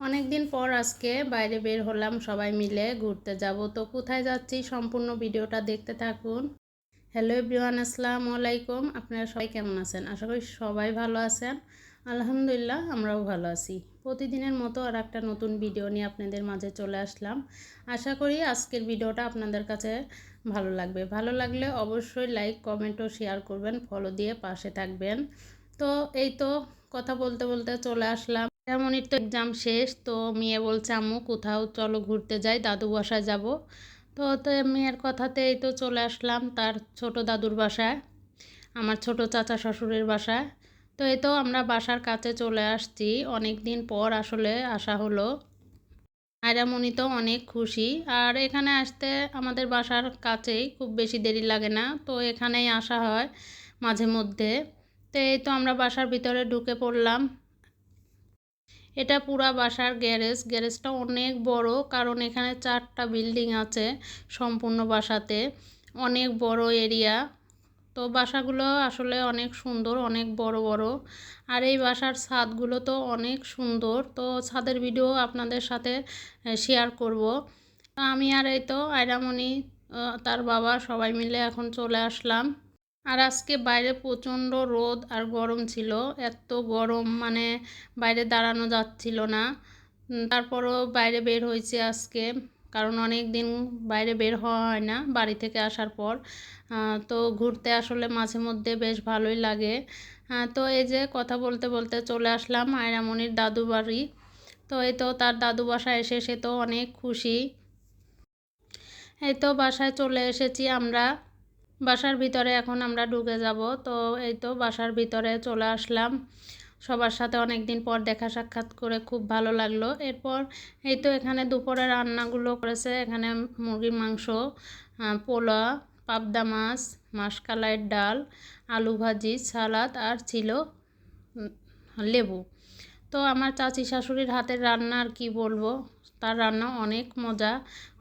অনেক দিন পর আজকে বাইরে বের হলাম সবাই মিলে ঘুরতে যাব। তো কোথায় যাচ্ছি সম্পূর্ণ ভিডিওটা দেখতে থাকুন। হ্যালো এভরিওয়ান, আসসালামু আলাইকুম। আপনারা সবাই কেমন আছেন? আশা করি সবাই ভালো আছেন। আলহামদুলিল্লাহ, আমরাও ভালো আছি। প্রতিদিনের মতো আর একটা নতুন ভিডিও নিয়ে আপনাদের মাঝে চলে আসলাম। আশা করি আজকের ভিডিওটা আপনাদের কাছে ভালো লাগবে। ভালো লাগলে অবশ্যই লাইক, কমেন্ট ও শেয়ার করবেন। ফলো দিয়ে পাশে থাকবেন। তো এই তো কথা বলতে বলতে চলে আসলাম। এমনই তো এক্সাম শেষ, তো মেয়ে বলছে, আম্মু, কোথাও চলো ঘুরতে যাই, দাদু বাসায় যাব। তো তো মেয়ের কথাতেই তো চলে আসলাম, তার ছোট দাদুর বাসায়, আমার ছোট চাচা শ্বশুরের বাসায়। তো এই তো আমরা বাসার কাছে চলে আসছি অনেক দিন পর আসলে আসা হলো। আয়রামণি তো অনেক খুশি, আর এখানে আসতে আমাদের বাসার কাছেই খুব বেশি দেরি লাগে না, তো এখানেই আসা হয় মাঝে মধ্যে। তো এই তো আমরা বাসার ভিতরে ঢুকে পড়লাম এটা পুরা বাসার গ্যারেজ। গ্যারেজটা অনেক বড়, কারণ এখানে চারটা বিল্ডিং আছে সম্পূর্ণ বাসাতে। অনেক বড় এরিয়া। তো বাসাগুলো আসলে অনেক সুন্দর, অনেক বড় বড়। আর এই বাসার ছাদগুলো তো অনেক সুন্দর। তো ছাদের ভিডিও আপনাদের সাথে শেয়ার করব। আমি আর এই তো আয়রামণি তার বাবা সবাই মিলে এখন চলে আসলাম। আর আজকে বাইরে প্রচণ্ড রোদ আর গরম ছিল। এত গরম মানে বাইরে দাঁড়ানো যাচ্ছিল না। তারপরও বাইরে বের হয়েছে আজকে, কারণ অনেক দিন বাইরে বের হওয়া হয় না বাড়ি থেকে আসার পর। তো ঘুরতে আসলে মাঝে মধ্যে বেশ ভালোই লাগে। তো এই যে কথা বলতে বলতে চলে আসলাম আয়রামণির দাদু বাড়ি। তো এই তো তার দাদু বাসায় এসে সে তো অনেক খুশি। এই তো বাসায় চলে এসেছি আমরা। বাসার ভিতরে এখন আমরা ঢুকে যাব। তো এই তো বাসার ভিতরে চলে আসলাম। সবার সাথে অনেক দিন পর দেখা সাক্ষাৎ করে খুব ভালো লাগল। এরপর এই তো এখানে দুপুরে রান্নাগুলো করেছে। এখানে মুরগির মাংস পোলা, পাবদা মাছ, মাসকালাইয়ের ডাল, আলু ভাজি, সালাদ আর ছিল লেবু। তো আমার চাচি শাশুড়ির হাতের রান্না আর কি বলব? তার রান্না অনেক মজা,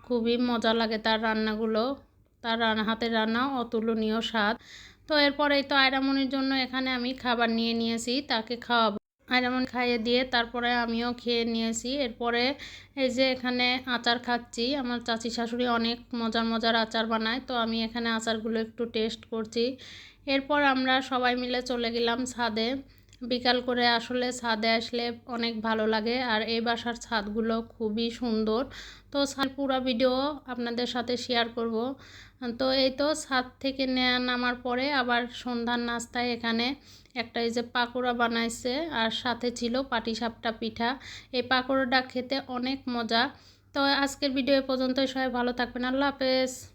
খুবই মজা লাগে তার রান্নাগুলো। তার হাতের রান্না, অতুলনীয় স্বাদ। তো এরপরে তো আয়রামনির জন্য এখানে আমি খাবার নিয়ে নিয়েছি, তাকে খাওয়াবো। আয়রামন খাইয়ে দিয়ে তারপরে আমিও খেয়ে নিয়েছি। এরপরে এই যে এখানে আচার খাচ্ছি, আমার চাচি শাশুড়ি অনেক মজার মজার আচার বানায়, তো আমি এখানে আচারগুলো একটু টেস্ট করছি। এরপর আমরা সবাই মিলে চলে গেলাম ছাদে। বিকাল করে আসলে ছাদে আসলে অনেক ভালো লাগে। আর এই বাসার ছাদগুলো খুবই সুন্দর। তো ছাদ পুরো ভিডিও আপনাদের সাথে শেয়ার করব। তো এই তো ছাদ থেকে নামার পরে আবার সন্ধ্যার নাস্তায় এখানে একটা এই যে পাকোড়া বানাইছে আর সাথে ছিল পাটিসাপটা পিঠা। এই পাকোড়াটা খেতে অনেক মজা। তো আজকের ভিডিও পর্যন্ত সবাই ভালো থাকবেন। আল্লাহ হাফেজ।